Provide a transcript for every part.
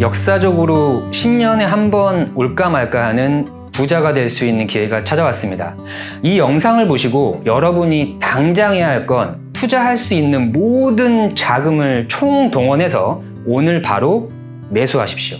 역사적으로 10년에 한 번 올까 말까 하는 부자가 될 수 있는 기회가 찾아왔습니다. 이 영상을 보시고 여러분이 당장 해야 할 건 투자할 수 있는 모든 자금을 총동원해서 오늘 바로 매수하십시오.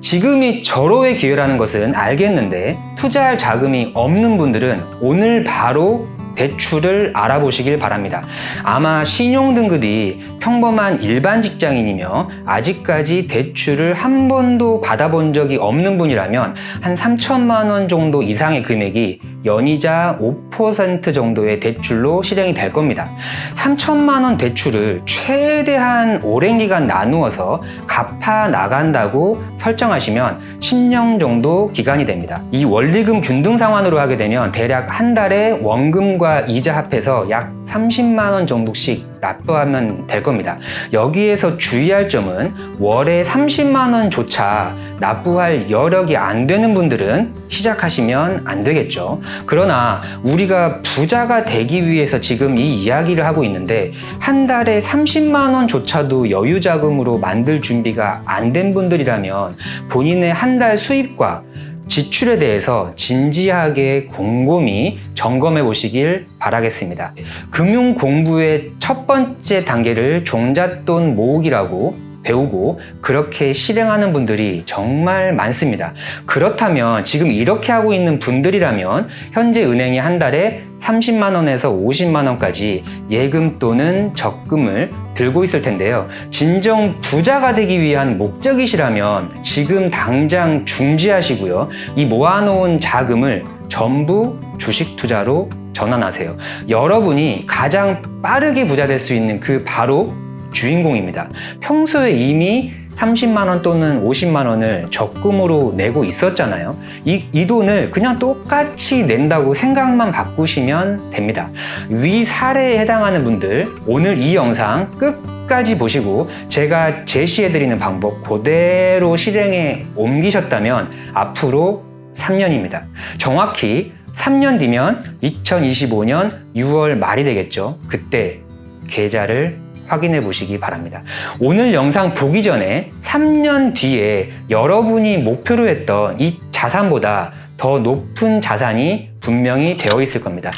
지금이 절호의 기회라는 것은 알겠는데 투자할 자금이 없는 분들은 오늘 바로 대출을 알아보시길 바랍니다. 아마 신용등급이 평범한 일반 직장인이며 아직까지 대출을 한 번도 받아본 적이 없는 분이라면 한 3천만 원 정도 이상의 금액이 연이자 5% 정도의 대출로 실행이 될 겁니다. 3천만 원 대출을 최대한 오랜 기간 나누어서 갚아 나간다고 설정하시면 10년 정도 기간이 됩니다. 이 원리금 균등 상환으로 하게 되면 대략 한 달에 원금과 이자 합해서 약 30만 원 정도씩 납부하면 될 겁니다. 여기에서 주의할 점은 월에 30만 원조차 납부할 여력이 안 되는 분들은 시작하시면 안 되겠죠. 그러나 우리가 부자가 되기 위해서 지금 이 이야기를 하고 있는데 한 달에 30만 원조차도 여유 자금으로 만들 준비가 안 된 분들이라면 본인의 한 달 수입과 지출에 대해서 진지하게 곰곰이 점검해 보시길 바라겠습니다. 금융 공부의 첫 번째 단계를 종잣돈 모으기라고 배우고 그렇게 실행하는 분들이 정말 많습니다. 그렇다면 지금 이렇게 하고 있는 분들이라면 현재 은행이 한 달에 30만 원에서 50만 원까지 예금 또는 적금을 들고 있을 텐데요. 진정 부자가 되기 위한 목적이시라면 지금 당장 중지하시고요. 이 모아놓은 자금을 전부 주식 투자로 전환하세요. 여러분이 가장 빠르게 부자 될 수 있는 그 바로 주인공입니다. 평소에 이미 30만 원 또는 50만 원을 적금으로 내고 있었잖아요. 이, 이 돈을 그냥 똑같이 낸다고 생각만 바꾸시면 됩니다. 위 사례에 해당하는 분들 오늘 이 영상 끝까지 보시고 제가 제시해드리는 방법 그대로 실행에 옮기셨다면 앞으로 3년입니다. 정확히 3년 뒤면 2025년 6월 말이 되겠죠. 그때 계좌를 확인해 보시기 바랍니다. 오늘 영상 보기 전에 3년 뒤에 여러분이 목표로 했던 이 자산보다 더 높은 자산이 분명히 되어 있을 겁니다.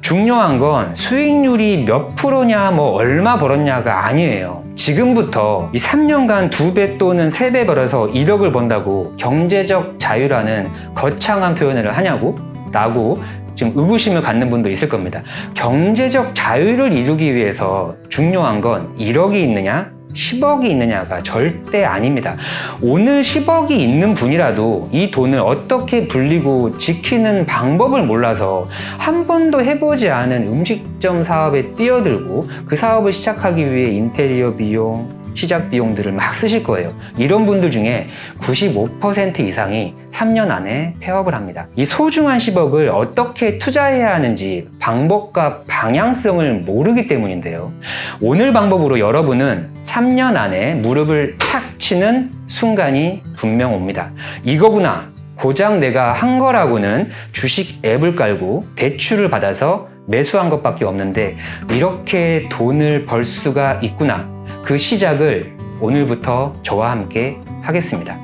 중요한 건 수익률이 몇 프로냐, 뭐 얼마 벌었냐가 아니에요. 지금부터 이 3년간 두 배 또는 세 배 벌어서 1억을 번다고 경제적 자유라는 거창한 표현을 하냐고? 라고 지금 의구심을 갖는 분도 있을 겁니다. 경제적 자유를 이루기 위해서 중요한 건 1억이 있느냐, 10억이 있느냐가 절대 아닙니다. 오늘 10억이 있는 분이라도 이 돈을 어떻게 불리고 지키는 방법을 몰라서 한 번도 해보지 않은 음식점 사업에 뛰어들고 그 사업을 시작하기 위해 인테리어 비용, 시작 비용들을 막 쓰실 거예요. 이런 분들 중에 95% 이상이 3년 안에 폐업을 합니다. 이 소중한 10억을 어떻게 투자해야 하는지 방법과 방향성을 모르기 때문인데요. 오늘 방법으로 여러분은 3년 안에 무릎을 탁 치는 순간이 분명 옵니다. 이거구나. 고작 내가 한 거라고는 주식 앱을 깔고 대출을 받아서 매수한 것밖에 없는데 이렇게 돈을 벌 수가 있구나. 그 시작을 오늘부터 저와 함께 하겠습니다.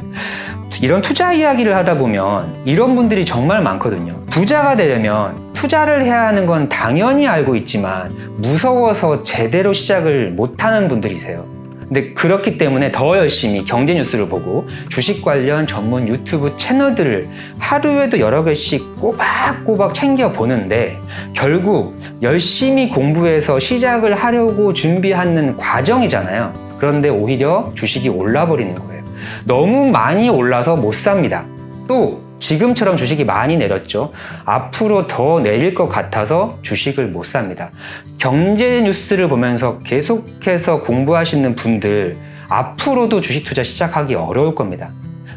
이런 투자 이야기를 하다 보면 이런 분들이 정말 많거든요. 부자가 되려면 투자를 해야 하는 건 당연히 알고 있지만 무서워서 제대로 시작을 못하는 분들이세요. 근데 그렇기 때문에 더 열심히 경제 뉴스를 보고 주식 관련 전문 유튜브 채널들을 하루에도 여러 개씩 꼬박꼬박 챙겨 보는데 결국 열심히 공부해서 시작을 하려고 준비하는 과정이잖아요. 그런데 오히려 주식이 올라버리는 거예요. 너무 많이 올라서 못 삽니다. 또 지금처럼 주식이 많이 내렸죠. 앞으로 더 내릴 것 같아서 주식을 못 삽니다. 경제 뉴스를 보면서 계속해서 공부하시는 분들 앞으로도 주식 투자 시작하기 어려울 겁니다.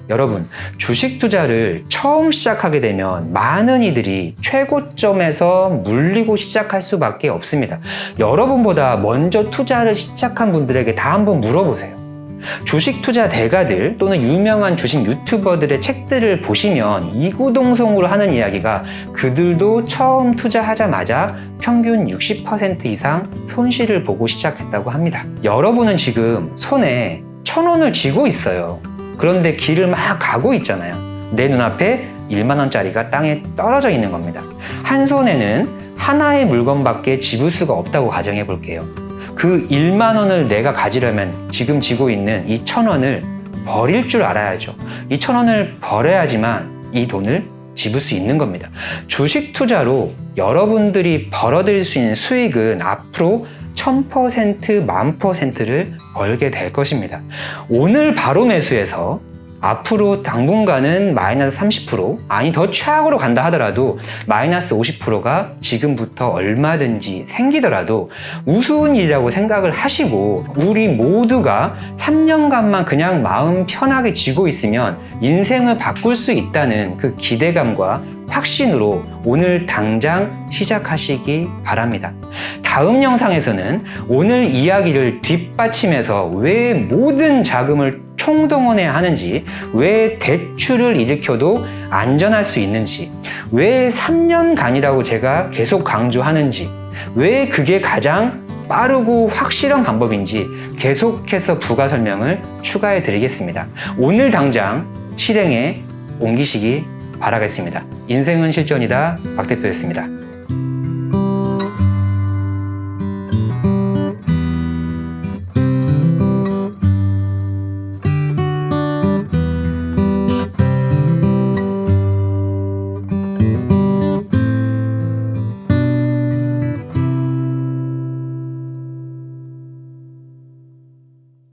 여러분, 주식 투자를 처음 시작하게 되면 많은 이들이 최고점에서 물리고 시작할 수밖에 없습니다. 여러분보다 먼저 투자를 시작한 분들에게 다 한번 물어보세요. 주식 투자 대가들 또는 유명한 주식 유튜버들의 책들을 보시면 이구동성으로 하는 이야기가 그들도 처음 투자하자마자 평균 60% 이상 손실을 보고 시작했다고 합니다. 여러분은 지금 손에 천 원을 쥐고 있어요. 그런데 길을 막 가고 있잖아요. 내 눈앞에 1만 원짜리가 땅에 떨어져 있는 겁니다. 한 손에는 하나의 물건밖에 집을 수가 없다고 가정해 볼게요. 그 1만 원을 내가 가지려면 지금 쥐고 있는 이 천 원을 버릴 줄 알아야죠. 이 천 원을 버려야지만 이 돈을 집을 수 있는 겁니다. 주식 투자로 여러분들이 벌어들일 수 있는 수익은 앞으로 1000%, 만 퍼센트를 벌게 될 것입니다. 오늘 바로 매수해서 앞으로 당분간은 마이너스 30% 아니 더 최악으로 간다 하더라도 마이너스 50%가 지금부터 얼마든지 생기더라도 우스운 일이라고 생각을 하시고 우리 모두가 3년간만 그냥 마음 편하게 지고 있으면 인생을 바꿀 수 있다는 그 기대감과 확신으로 오늘 당장 시작하시기 바랍니다. 다음 영상에서는 오늘 이야기를 뒷받침해서 왜 모든 자금을 총동원해야 하는지, 왜 대출을 일으켜도 안전할 수 있는지, 왜 3년간이라고 제가 계속 강조하는지, 왜 그게 가장 빠르고 확실한 방법인지 계속해서 부가 설명을 추가해 드리겠습니다. 오늘 당장 실행에 옮기시기 바라겠습니다. 인생은 실전이다. 박 대표였습니다.